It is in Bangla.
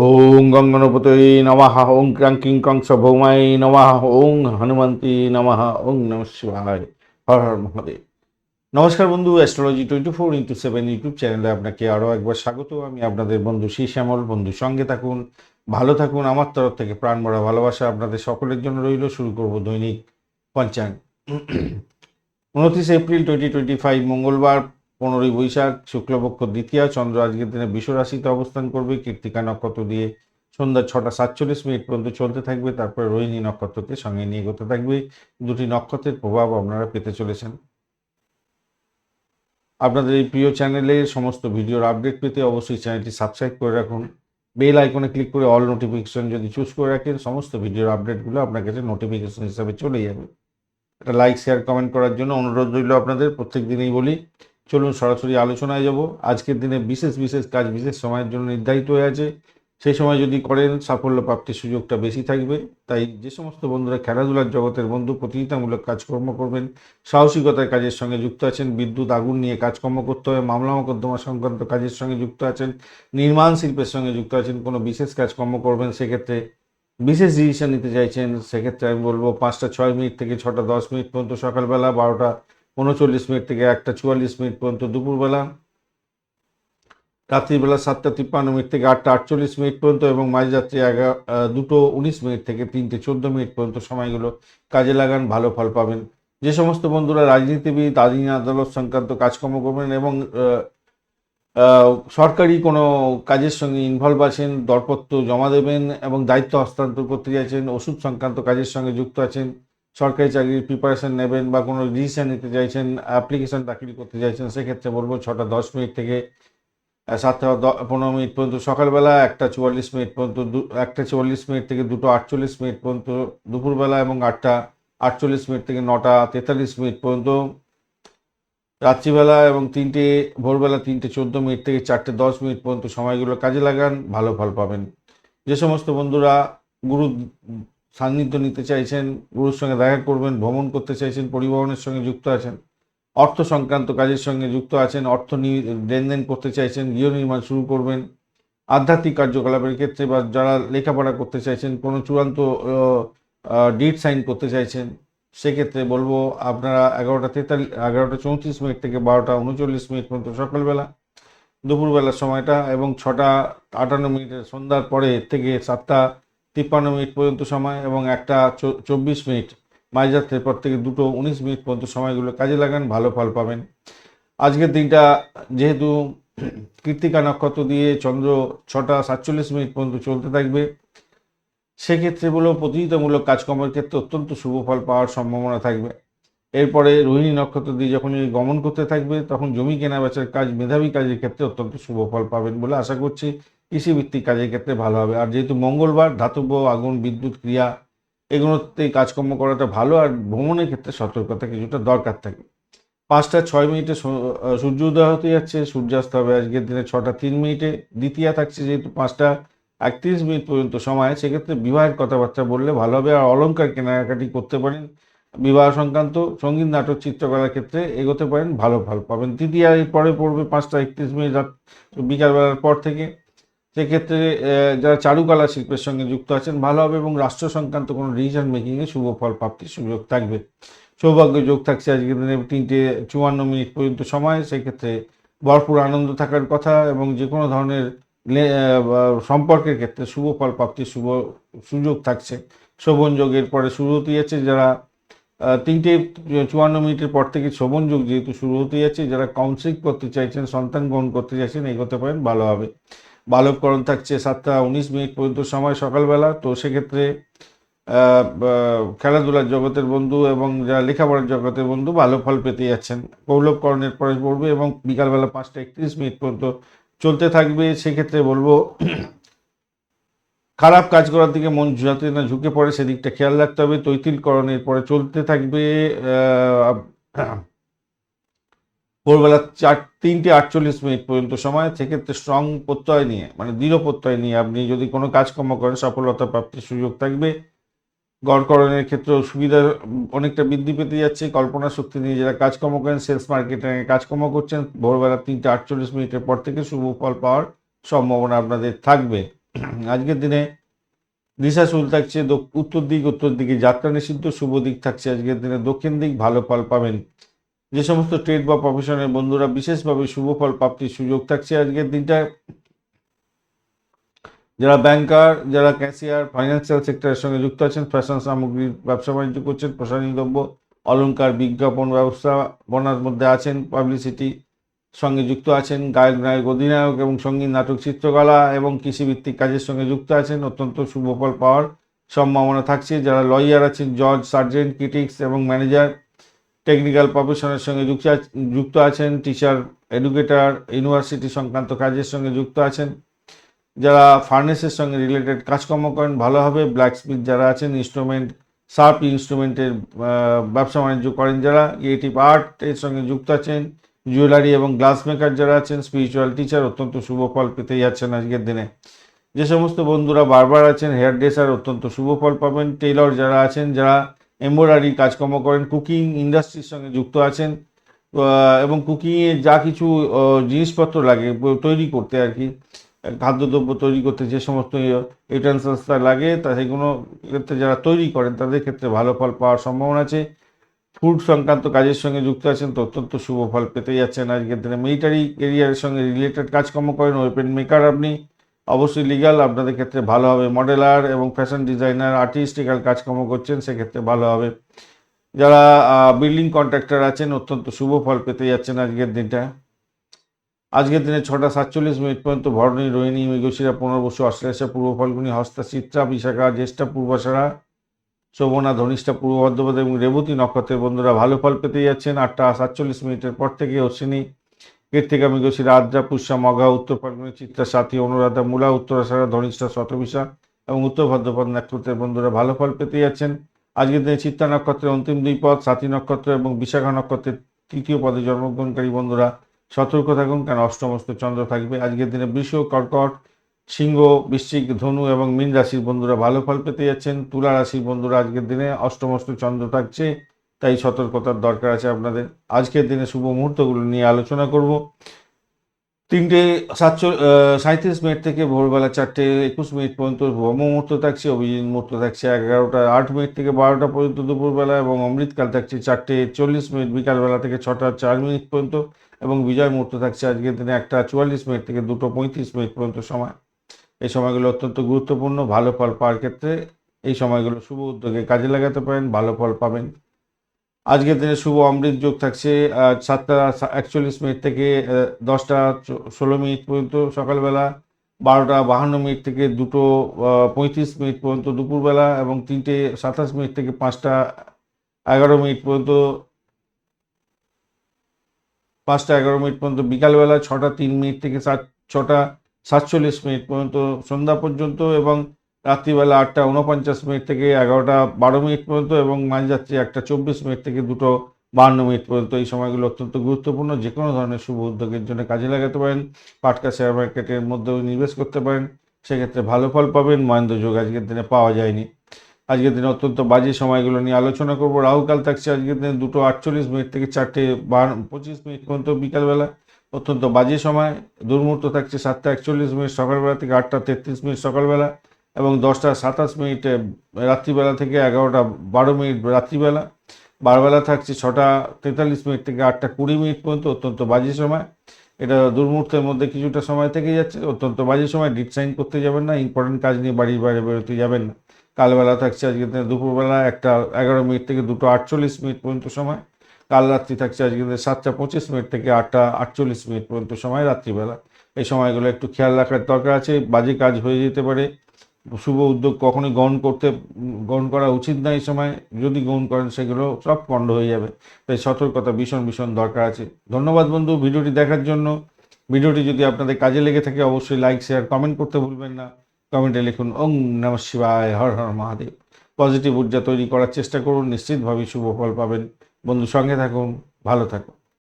ওং গঙ্গনপতয়ে নমঃ ওং ক্রাঙ্কিং কংস ভৌমাই নমঃ ওং হনুমন্তি নমঃ ওং নম শিবায় হর মহাদেব নমস্কার বন্ধু astrology twenty four into seven YouTube চ্যানেলে আপনাকে আরও একবার স্বাগত। আমি আপনাদের বন্ধু শ্রী শ্যামল, বন্ধু সঙ্গে থাকুন, ভালো থাকুন, আমার তরফ থেকে প্রাণ ভরা ভালোবাসা আপনাদের সকলের জন্য রইল। শুরু করব দৈনিক পঞ্চাঙ্গ। উনত্রিশ এপ্রিল টোয়েন্টি টোয়েন্টি ফাইভ মঙ্গলবার। পনেরোই বৈশাখ, শুক্লপক্ষ দ্বিতীয়া, চন্দ্র আজকের দিনে বিশ্ব রাশিতে অবস্থান করবে। কীর্তিকা নক্ষত্র দিয়ে সন্ধ্যা ছটা সাতচল্লিশ মিনিট পর্যন্ত চলতে থাকবে। তারপরে রোহিণী নক্ষত্রকে সঙ্গে নিয়ে এগোতে থাকবে। দুটি নক্ষত্রের প্রভাব আপনারা পেতে চলেছেন। আপনাদের এই প্রিয় চ্যানেলে সমস্ত ভিডিওর আপডেট পেতে অবশ্যই চ্যানেলটি সাবস্ক্রাইব করে রাখুন। বেল আইকনে ক্লিক করে অল নোটিফিকেশন যদি চুজ করে রাখেন, সমস্ত ভিডিওর আপডেটগুলো আপনার কাছে নোটিফিকেশন হিসাবে চলে যাবে। একটা লাইক, শেয়ার, কমেন্ট করার জন্য অনুরোধ রইল আপনাদের। প্রত্যেক দিনেই বলি চলুন সরাসরি আলোচনায় যাব। আজকের দিনে বিশেষ বিশেষ কাজ, বিশেষ সময়ের জন্য নির্ধারিত হয়ে আছে। সেই সময় যদি করেন, সাফল্য প্রাপ্তির সুযোগটা বেশি থাকবে। তাই যে সমস্ত বন্ধুরা খেলাধুলার জগতের বন্ধু, প্রতিযোগিতামূলক কাজকর্ম করবেন, সাহসিকতার কাজের সঙ্গে যুক্ত আছেন, বিদ্যুৎ, আগুন নিয়ে কাজকর্ম করতে হবে, মামলা মোকদ্দমা সংক্রান্ত কাজের সঙ্গে যুক্ত আছেন, নির্মাণ শিল্পের সঙ্গে যুক্ত আছেন, কোনো বিশেষ কাজকর্ম করবেন, সেক্ষেত্রে বিশেষ ডিসিশন নিতে চাইছেন, সেক্ষেত্রে আমি বলব পাঁচটা ছয় মিনিট থেকে ছটা দশ মিনিট পর্যন্ত সকালবেলা বারোটা উনচল্লিশ মিনিট থেকে একটা চুয়াল্লিশ মিনিট পর্যন্ত দুপুরবেলা। রাত্রিবেলা সাতটা তিপ্পান্ন মিনিট থেকে আটটা আটচল্লিশ মিনিট পর্যন্ত এবং মাঝরাত্রি এগারো দুটো উনিশ মিনিট থেকে তিনটে চোদ্দ মিনিট পর্যন্ত সময়গুলো কাজে লাগান, ভালো ফল পাবেন। যে সমস্ত বন্ধুরা রাজনীতিবিদ আইন আদালত সংক্রান্ত কাজকর্ম করবেন এবং সরকারি কোনো কাজের সঙ্গে ইনভলভ আছেন, দরপত্র জমা দেবেন এবং দায়িত্ব হস্তান্তর করতে চাইছেন ওষুধ সংক্রান্ত কাজের সঙ্গে যুক্ত আছেন সরকারি চাকরির প্রিপারেশন নেবেন বা কোনো ডিসিশন নিতে চাইছেন অ্যাপ্লিকেশন দাখিল করতে চাইছেন, সেক্ষেত্রে বলব ছটা দশ মিনিট থেকে সাতটা পনেরো মিনিট পর্যন্ত, সকালবেলা একটা চুয়াল্লিশ মিনিট পর্যন্ত, দু- একটা চুয়াল্লিশ মিনিট থেকে দুটো আটচল্লিশ মিনিট পর্যন্ত, দুপুরবেলা এবং আটটা আটচল্লিশ মিনিট থেকে নটা তেতাল্লিশ মিনিট পর্যন্ত, রাত্রিবেলা এবং তিনটে, ভোরবেলা তিনটে চোদ্দ মিনিট থেকে চারটে দশ মিনিট পর্যন্ত সময়গুলো কাজে লাগান, ভালো ফল পাবেন। যে সমস্ত বন্ধুরা গুরু সান্নিধ্য নিতে চাইছেন, গুরুর সঙ্গে দেখা করবেন, ভ্রমণ করতে চাইছেন, পরিবহনের সঙ্গে যুক্ত আছেন, অর্থ সংক্রান্ত কাজের সঙ্গে যুক্ত আছেন, অর্থ লেনদেন করতে চাইছেন, গৃহ নির্মাণ শুরু করবেন, আধ্যাত্মিক কার্যকলাপের ক্ষেত্রে বা যারা লেখাপড়া করতে চাইছেন, কোনো চূড়ান্ত ডিট সাইন করতে চাইছেন, সেক্ষেত্রে বলব আপনারা এগারোটা তেতাল্লিশ, এগারোটা চৌত্রিশ মিনিট থেকে বারোটা উনচল্লিশ মিনিট পর্যন্ত সকালবেলা, দুপুরবেলার সময়টা এবং ছটা আটান্ন মিনিটের সন্ধ্যার পরে থেকে সাতটা তিপ্পান্ন মিনিট পর্যন্ত সময় এবং একটা চব্বিশ মিনিট মাঝরাত্রের পর থেকে দুটো উনিশ মিনিট পর্যন্ত সময়গুলো কাজে লাগান, ভালো ফল পাবেন। আজকের দিনটা যেহেতু কৃত্তিকা নক্ষত্র দিয়ে চন্দ্র ছটা সাতচল্লিশ মিনিট পর্যন্ত চলতে থাকবে, সেক্ষেত্রে বলো প্রতিযোগিতামূলক কাজকর্মের ক্ষেত্রে অত্যন্ত শুভ ফল পাওয়ার সম্ভাবনা থাকবে। এরপরে রোহিণী নক্ষত্র দিয়ে যখন গমন করতে থাকবে, তখন জমি কেনা বেচার কাজ, মেধাবী কাজের ক্ষেত্রে অত্যন্ত শুভ ফল পাবেন বলে আশা করছি। কৃষিভিত্তিক কাজের ক্ষেত্রে ভালো হবে। আর যেহেতু মঙ্গলবার ধাতব্য আগুন, বিদ্যুৎ ক্রিয়া, এগুলোতে কাজকর্ম করাটা ভালো, আর ভ্রমণের ক্ষেত্রে সতর্কতা কিছুটা দরকার থাকে। পাঁচটা ছয় মিনিটে সূর্য উদয় হতে যাচ্ছে, সূর্যাস্ত হবে আজকের দিনে ছটা তিন মিনিটে, দ্বিতীয়া থাকছে যেহেতু পাঁচটা একত্রিশ মিনিট পর্যন্ত সময়, সেক্ষেত্রে বিবাহের কথাবার্তা বললে ভালো হবে। আর অলংকার কেনাকাটি করতে পারেন বিবাহ সংক্রান্ত সংগীত, নাটক, চিত্রকলার ক্ষেত্রে এগোতে পারেন, ভালো ফল পাবেন। তৃতীয়া পরে পড়বে পাঁচটা একত্রিশ মিনিট রাত, বিকালবেলার পর থেকে। সেক্ষেত্রে যারা চারুকলা শিল্পের সঙ্গে যুক্ত আছেন, ভালো হবে এবং রাষ্ট্র সংক্রান্ত কোনো ডিসিশন মেকিংয়ে শুভ ফল প্রাপ্তির সুযোগ থাকবে। সৌভাগ্য যোগ থাকছে আজকের দিনে তিনটে চুয়ান্ন মিনিট পর্যন্ত সময়, সেক্ষেত্রে ভরপুর আনন্দ থাকার কথা এবং যে কোনো ধরনের সম্পর্কের ক্ষেত্রে শুভ ফল প্রাপ্তির শুভ সুযোগ থাকছে। শোভন যোগের পরে শুরু হতে যাচ্ছে, যারা তিনটে চুয়ান্ন মিনিটের পর থেকে শোভন যোগ যেহেতু শুরু হতে যাচ্ছে, যারা কাউন্সিলিং করতে চাইছেন, সন্তান গ্রহণ করতে চাইছেন, এগোতে পারেন, ভালো হবে। বালককরণ থাকছে সাতটা উনিশ মিনিট পর্যন্ত সময় সকালবেলা। তো সেক্ষেত্রে খেলাধুলার জগতের বন্ধু এবং যারা লেখাপড়ার জগতের বন্ধু ভালো ফল পেতে যাচ্ছেন। কৌলভকরণের পরে পড়বে এবং বিকালবেলা পাঁচটা একত্রিশ মিনিট পর্যন্ত চলতে থাকবে। সেক্ষেত্রে বলব, খারাপ কাজ করার দিকে মন যাতে না ঝুঁকে পড়ে, সেদিকটা খেয়াল রাখতে হবে। তৈতিলকরণের পরে চলতে থাকবে ভোরবেলা চার, তিনটে আটচল্লিশ মিনিট পর্যন্ত সময়, সেক্ষেত্রে স্ট্রং প্রত্যয় নিয়ে মানে দৃঢ় প্রত্যয় নিয়ে আপনি যদি কোনো কাজকর্ম করেন সফলতা প্রাপ্তির সুযোগ থাকবে। গড়করণের ক্ষেত্রেও সুবিধা অনেকটা বৃদ্ধি পেতে যাচ্ছে। কল্পনা শক্তি নিয়ে যারা কাজকর্ম করেন সেলস মার্কেটিং কাজকর্ম করছেন, ভোরবেলা তিনটে আটচল্লিশ মিনিটের পর থেকে শুভ ফল পাওয়ার সম্ভাবনা আপনাদের থাকবে। আজকের দিনে দিশা শুল থাকছে উত্তর দিক, উত্তর দিকে যাত্রা নিষিদ্ধ, শুভ দিক থাকছে আজকের দিনে দক্ষিণ দিক, ভালো ফল পাবেন। যে সমস্ত ট্রেড বা প্রফেশনের বন্ধুরা বিশেষভাবে শুভ ফল প্রাপ্তির সুযোগ থাকছে আজকের দিনটায়। যারা ব্যাংকার যারা ক্যাশিয়ার ফাইন্যান্সিয়াল সেক্টরের সঙ্গে যুক্ত আছেন ফ্যাশন সামগ্রীর ব্যবসা বাণিজ্য করছেন, প্রসারণী দ্রব্য, অলংকার, বিজ্ঞাপন ব্যবস্থাপনার মধ্যে আছেন পাবলিসিটি সঙ্গে যুক্ত আছেন, গায়ক, নায়ক, অধিনায়ক এবং সংগীত, নাটক, চিত্রকলা এবং কৃষিভিত্তিক কাজের সঙ্গে যুক্ত আছেন, অত্যন্ত শুভ ফল পাওয়ার সম্ভাবনা থাকছে। যারা লয়ার আছেন জজ সার্জেন্ট ক্রিটিক্স এবং ম্যানেজার টেকনিক্যাল প্রফেশনের সঙ্গে যুক্ত আছ- যুক্ত আছেন টিচার এডুকেটর ইউনিভার্সিটি সংক্রান্ত কাজের সঙ্গে যুক্ত আছেন। যারা ফার্নেসের সঙ্গে রিলেটেড কাজকর্ম করেন ভালোভাবে ব্ল্যাক স্মিথ যারা আছেন ইনস্ট্রুমেন্ট শার্প ইনস্ট্রুমেন্টের ব্যবসা বাণিজ্য করেন যারা। ক্রিয়েটিভ আর্টের সঙ্গে যুক্ত আছেন জুয়েলারি এবং গ্লাস মেকার যারা আছেন স্পিরিচুয়াল টিচার অত্যন্ত শুভ ফল পেতে যাচ্ছেন আজকের দিনে। যে সমস্ত বন্ধুরা বারবার আছেন হেয়ার ড্রেসার অত্যন্ত শুভ ফল পাবেন। টেলর যারা আছেন, যারা এমব্রয়ডারি কাজকর্ম করেন, কুকিং ইন্ডাস্ট্রির সঙ্গে যুক্ত আছেন এবং কুকিংয়ে যা কিছু জিনিসপত্র লাগে তৈরি করতে আর কি, খাদ্যদ্রব্য তৈরি করতে যে সমস্ত ইউটেন্সিলস লাগে, তা সেগুলো ক্ষেত্রে যারা তৈরি করেন, তাদের ক্ষেত্রে ভালো ফল পাওয়ার সম্ভাবনা আছে। ফুড সংক্রান্ত কাজের সঙ্গে যুক্ত আছেন, তো অত্যন্ত শুভ ফল পেতে যাচ্ছেন। আজকের দিনে মিলিটারি এরিয়ার সঙ্গে রিলেটেড কাজকর্ম করেন ওয়েপেন মেকার আপনি। অবশ্যই লিগাল আপনাদের ক্ষেত্রে ভালো হবে। মডেলার এবং ফ্যাশন ডিজাইনার আর্টিস্টিক্যাল কাজকর্ম করছেন, সেক্ষেত্রে ভালো হবে। যারা বিল্ডিং কন্ট্রাক্টর আছেন, অত্যন্ত শুভ ফল পেতে যাচ্ছেন আজকের দিনটা। আজকের দিনে ছটা সাতচল্লিশ মিনিট পর্যন্ত ভরণী, রোহিণী, মৃগশিরা, পুনর্বসু, অশ্লেষা, পূর্ব ফলগুনি, হস্তা, চিত্রা, বিশাখা, জ্যেষ্ঠা পূর্বাষাঢ়া শোভনা, ধনিষ্ঠা, পূর্ব ভদ্রপদ এবং রেবতী নক্ষত্রের বন্ধুরা ভালো ফল পেতে যাচ্ছেন। আটটা সাতচল্লিশ মিনিটের পর থেকে অশ্বিনী কীর্তিকা মৃগশিরা আদ্রা পুষ্যা, মগা, উত্তর ফাল্গুনি চিত্রা, সাথী, অনুরাধা, মূলা উত্তরাষাঢ়া ধনিষ্ঠা শতবিশা এবং উত্তর ভদ্রপদ নক্ষত্রের বন্ধুরা ভালো ফল পেতে যাচ্ছেন। আজকের দিনে চিত্রা নক্ষত্রের অন্তিম দুই পদ, সাথী নক্ষত্র এবং বিশাখা নক্ষত্রের তৃতীয় পদে জন্মগ্রহণকারী বন্ধুরা সতর্ক থাকুন, কেন অষ্টমস্ত চন্দ্র থাকবে। আজকের দিনে বৃষ, কর্কট, সিংহ, বৃশ্চিক, ধনু এবং মীন রাশির বন্ধুরা ভালো ফল পেতে যাচ্ছেন। তুলা রাশির বন্ধুরা আজকের দিনে অষ্টমস্ত চন্দ্র থাকছে। তাই সতর্কতার দরকার আছে আপনাদের। আজকের দিনে শুভ মুহূর্তগুলো নিয়ে আলোচনা করব। তিনটে সাতচল্লিশ সাঁত্রিশ মিনিট থেকে ভোরবেলা চারটে একুশ মিনিট পর্যন্ত ব্রহ্ম মুহূর্ত থাকছে, অভিজিৎ মুহূর্ত থাকছে এগারোটা আট মিনিট থেকে বারোটা পর্যন্ত দুপুরবেলা এবং অমৃতকাল থাকছে চারটে চল্লিশ মিনিট, বিকালবেলা থেকে ছটা চার মিনিট পর্যন্ত এবং বিজয় মুহূর্ত থাকছে আজকের দিনে একটা চুয়াল্লিশ মিনিট থেকে দুটো পঁয়ত্রিশ মিনিট পর্যন্ত সময়। এই সময়গুলো অত্যন্ত গুরুত্বপূর্ণ, ভালো ফল পাওয়ার ক্ষেত্রে এই সময়গুলো শুভ উদ্যোগে কাজে লাগাতে পারেন, ভালো ফল পাবেন। আজকের দিনে শুভ অমৃত যোগ থাকছে সাতটা একচল্লিশ মিনিট থেকে দশটা ষোলো মিনিট পর্যন্ত সকালবেলা, বারোটা বাহান্ন মিনিট থেকে দুটো পঁয়ত্রিশ মিনিট পর্যন্ত দুপুরবেলা এবং তিনটে সাতাশ মিনিট থেকে পাঁচটা এগারো মিনিট পর্যন্ত, পাঁচটা এগারো মিনিট পর্যন্ত বিকালবেলা, ছটা তিন মিনিট থেকে সাত, ছটা সাতচল্লিশ মিনিট পর্যন্ত সন্ধ্যা পর্যন্ত এবং রাত্রিবেলা আটটা উনপঞ্চাশ মিনিট থেকে এগারোটা বারো মিনিট পর্যন্ত এবং মাঝরাত্রি একটা চব্বিশ মিনিট থেকে দুটো বান্ন মিনিট পর্যন্ত এই সময়গুলো অত্যন্ত গুরুত্বপূর্ণ। যে কোনো ধরনের শুভ উদ্যোগের জন্য কাজে লাগাতে পারেন, পাটকা শেয়ার মার্কেটের মধ্যেও নিবেশ করতে পারেন, সেক্ষেত্রে ভালো ফল পাবেন। মহেন্দ্র যোগ আজকের দিনে পাওয়া যায়নি। আজকের দিনে অত্যন্ত বাজে সময়গুলো নিয়ে আলোচনা করব। রাহুকাল থাকছে আজকের দিনে দুটো আটচল্লিশ মিনিট থেকে চারটে পঁচিশ মিনিট পর্যন্ত বিকালবেলা। অত্যন্ত বাজে সময়। দুর্মুহূর্ত থাকছে সাতটা একচল্লিশ মিনিট সকালবেলা থেকে আটটা তেত্রিশ মিনিট সকালবেলা। এবং দশটা সাতাশ মিনিটে রাত্রিবেলা থেকে এগারোটা বারো মিনিট রাত্রিবেলা, বারবেলা থাকছে ছটা তেতাল্লিশ মিনিট থেকে আটটা কুড়ি মিনিট পর্যন্ত অত্যন্ত বাজে সময়। এটা দুর্মুহূর্তের মধ্যে কিছুটা সময় থেকে যাচ্ছে, অত্যন্ত বাজে সময় ডিট সাইন করতে যাবেন না, ইম্পর্টেন্ট কাজ নিয়ে বাড়ির বাইরে বেরোতে যাবেন না। কালবেলা থাকছে আজকে দুপুরবেলা একটা এগারো মিনিট থেকে দুটো আটচল্লিশ মিনিট পর্যন্ত সময়, কাল রাত্রি থাকছে আজকে সাতটা পঁচিশ মিনিট থেকে আটটা আটচল্লিশ মিনিট পর্যন্ত সময় রাত্রিবেলা। এই সময়গুলো একটু খেয়াল রাখার দরকার আছে, বাজে কাজ হয়ে যেতে পারে শুভ উদ্যোগ কখনই গ্রহণ করতে, গ্রহণ করা উচিত না এই সময়। যদি গ্রহণ করেন, সেগুলো সব পণ্ড হয়ে যাবে। তাই সতর্কতা ভীষণ ভীষণ দরকার আছে। ধন্যবাদ বন্ধু ভিডিওটি দেখার জন্য। ভিডিওটি যদি আপনাদের কাজে লেগে থাকে, অবশ্যই লাইক, শেয়ার, কমেন্ট করতে ভুলবেন না। কমেন্টে লিখুন, ওং নম শিবায়, হর হর মহাদেব। পজিটিভ ঊর্জা তৈরি করার চেষ্টা করুন, নিশ্চিতভাবেই শুভ ফল পাবেন। বন্ধু সঙ্গে থাকুন, ভালো থাকুন।